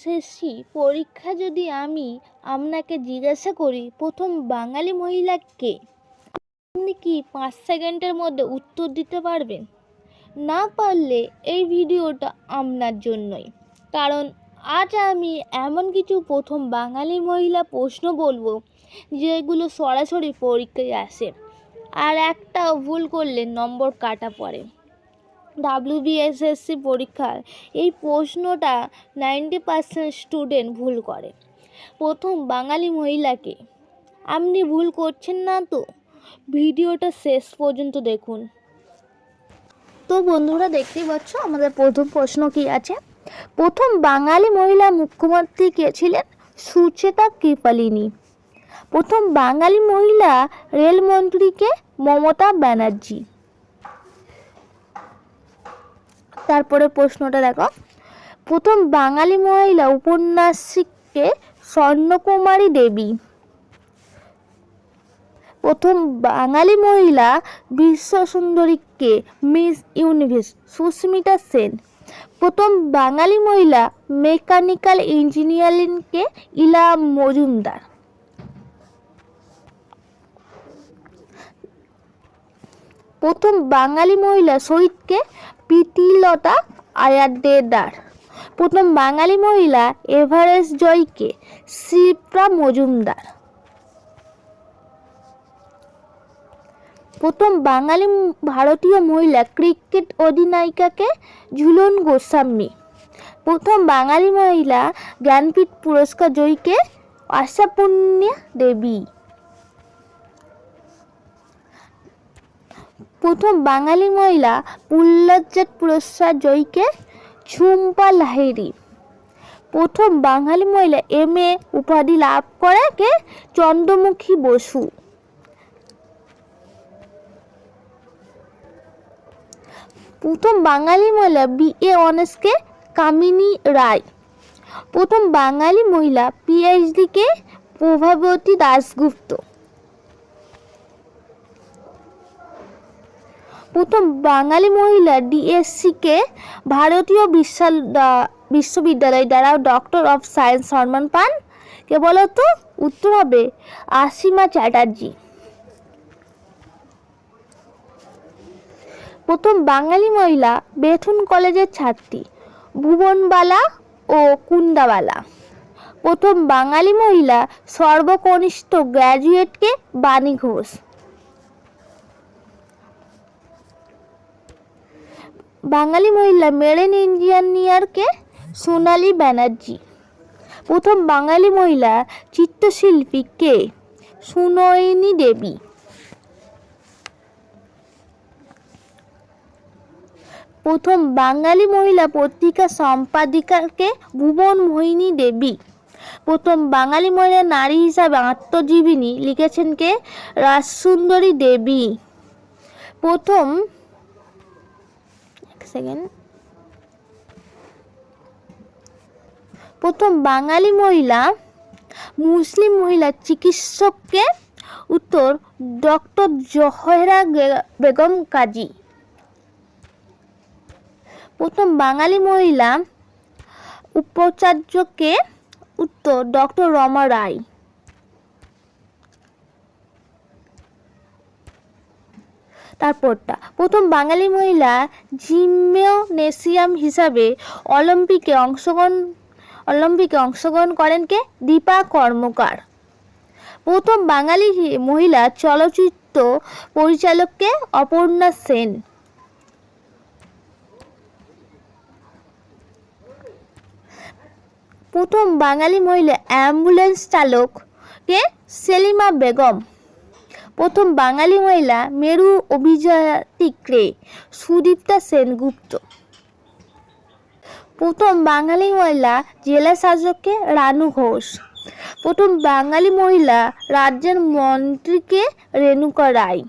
SSC পরীক্ষা যদি আমি আপনাকে জিজ্ঞাসা করি, প্রথম বাঙালি মহিলা কে? আপনি কি পাঁচ সেকেন্ডের মধ্যে উত্তর দিতে পারবেন? না পারলে এই ভিডিওটা আপনার জন্যই। কারণ আজ আমি এমন কিছু প্রথম বাঙালি মহিলা প্রশ্ন বলব, যেগুলো সরাসরি পরীক্ষায় আসে। আর একটা ভুল করলে নম্বর কাটা পড়ে। ডাব্লিউবিএসএসসি পরীক্ষার এই প্রশ্নটা নাইনটি পার্সেন্ট স্টুডেন্ট ভুল করে। প্রথম বাঙালি মহিলাকে আপনি ভুল করছেন না তো? ভিডিওটা শেষ পর্যন্ত দেখুন। তো বন্ধুরা দেখতেই পাচ্ছ আমাদের প্রথম প্রশ্ন কি আছে? প্রথম বাঙালি মহিলা মুখ্যমন্ত্রী কে ছিলেন? সুচেতা কৃপালিনী। প্রথম বাঙালি মহিলা রেলমন্ত্রীকে মমতা ব্যানার্জি। তারপরে প্রশ্নটা দেখো। প্রথম বাঙালি মহিলা উপন্যাসিককে স্বর্ণকুমারী দেবী। প্রথম বাঙালি মহিলা বিশ্ব সুন্দরীকে মিস ইউনিভার্স সুস্মিতা সেন। প্রথম বাঙালি মহিলা মেকানিক্যাল ইঞ্জিনিয়ারিংকে ইলা মজুমদার। প্রথম বাঙালি মহিলা শহীদকে প্রীতিলতা আয়ারদেদার প্রথম বাঙালি মহিলা এভারেস্ট জয়কে শিপ্রা মজুমদার। প্রথম বাঙালি ভারতীয় মহিলা ক্রিকেট অধিনায়িকাকে ঝুলন গোস্বামী। প্রথম বাঙালি মহিলা জ্ঞানপীঠ পুরস্কার জয়ীকে আশাপূর্ণা দেবী। প্রথম বাঙালি মহিলা পুল্লজ্জাত পুরস্কার জয়ীকে ঝুম্পা লাহিড়ী। প্রথম বাঙালি মহিলা এম এ উপাধি লাভ করে কে চন্দ্রমুখী বসু। প্রথম বাঙালি মহিলা বি এ অনার্সকে কামিনী রায়। প্রথম বাঙালি মহিলা পিএইচডিকে প্রভাবতী দাশগুপ্ত। প্রথম বাঙালি মহিলা ডিএসসিকে ভারতীয় বিশ্বা- দা- বিশ্ববিদ্যালয় দ্বারা ডক্টর অফ সায়েন্স সম্মান পান। কে বলতো উত্তর হবে আসিমা চ্যাটার্জি। প্রথম বাঙালি মহিলা বেথুন কলেজের ছাত্রী ভুবনবালা ও কুন্দাবালা। প্রথম বাঙালি মহিলা সর্বকনিষ্ঠ গ্র্যাজুয়েটকে বাণী ঘোষ। বাঙালি মহিলা মেরিন ইঞ্জিনিয়ারকে সোনালী ব্যানার্জি। প্রথম বাঙালি মহিলা চিত্রশিল্পী কে? সুনয়নী দেবী। প্রথম বাঙালি মহিলা পত্রিকা সম্পাদিকাকে ভুবন মোহিনী দেবী। প্রথম বাঙালি মহিলা নারী হিসাবে আত্মজীবনী লিখেছেন কে? রাজসুন্দরী দেবী। প্রথম সেকেন্ড প্রথম বাঙালি মহিলা, মুসলিম মহিলা চিকিৎসককে উত্তর ডক্টর জহরা বেগম কাজী। প্রথম বাঙালি মহিলা উপাচার্যকে উত্তর ডক্টর রমা রায়। তারপরটা প্রথম বাঙালি মহিলা জিমনেসিয়াম হিসাবে অলিম্পিকে অংশগ্রহণ অলিম্পিকে অংশগ্রহণ করেন কে? দীপা কর্মকার। প্রথম বাঙালি মহিলা চলচ্চিত্র পরিচালককে অপর্ণা সেন। প্রথম বাঙালি মহিলা অ্যাম্বুলেন্স চালককে সেলিমা বেগম। প্রথম বাঙালি মহিলা মেরু অভিযাত্রিক্রে সুদীপ্তা সেনগুপ্ত। প্রথম বাঙালি মহিলা জেলা শাসককে রানু ঘোষ। প্রথম বাঙালি মহিলা রাজ্যের মন্ত্রীকে রেণুকা রায়।